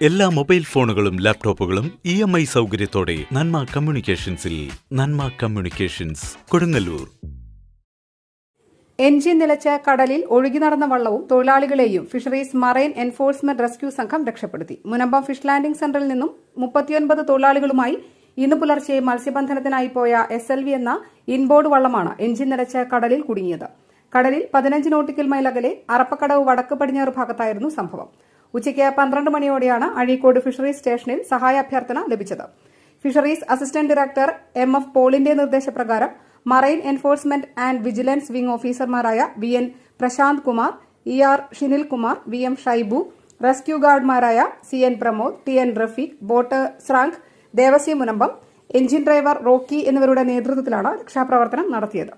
എല്ലാ മൊബൈൽ ഫോണുകളും ലാപ്ടോപ്പുകളും ഇ എം ഐ സൗകര്യത്തോടെ നന്മ കമ്മ്യൂണിക്കേഷൻസിൽ നന്മ കമ്മ്യൂണിക്കേഷൻസ് കൊടുങ്ങല്ലൂർ. എൻജിൻ നിലച്ച കടലിൽ ഒഴുകി നടന്ന വള്ളവും തൊഴിലാളികളെയും ഫിഷറീസ് മറൈൻ എൻഫോഴ്സ്മെന്റ് റെസ്ക്യൂ സംഘം രക്ഷപ്പെടുത്തി. മുനമ്പം ഫിഷ് ലാൻഡിംഗ് സെന്ററിൽ നിന്നും മുപ്പത്തിയൊൻപത് തൊഴിലാളികളുമായി ഇന്ന് പുലർച്ചെ മത്സ്യബന്ധനത്തിനായി പോയ എസ് എൽ വി എന്ന ഇൻബോർഡ് വള്ളമാണ് എൻജിൻ നിലച്ച കടലിൽ കുടുങ്ങിയത്. കടലിൽ പതിനഞ്ച് നോട്ടിക്കൽ മൈൽ അകലെ അറപ്പക്കടവ് വടക്ക് പടിഞ്ഞാറ് ഭാഗത്തായിരുന്നു സംഭവം. ഉച്ചയ്ക്ക് പന്ത്രണ്ട് മണിയോടെയാണ് അഴീക്കോട് ഫിഷറീസ് സ്റ്റേഷനിൽ സഹായ അഭ്യർത്ഥന ലഭിച്ചത്. Fisheries assistant director M F പോളിന്റെ നിർദ്ദേശപ്രകാരം marine enforcement and vigilance wing ഓഫീസർമാരായ V N Prashanth Kumar E R Shinil Kumar V M Shaibu rescue ഗാർഡുമാരായ C N Pramod T N Rafeeq boat സ്രാങ്ക് Devasya Munambam engine driver Rocky എന്നിവരുടെ നേതൃത്വത്തിലാണ് രക്ഷാപ്രവർത്തനം നടത്തിയത്.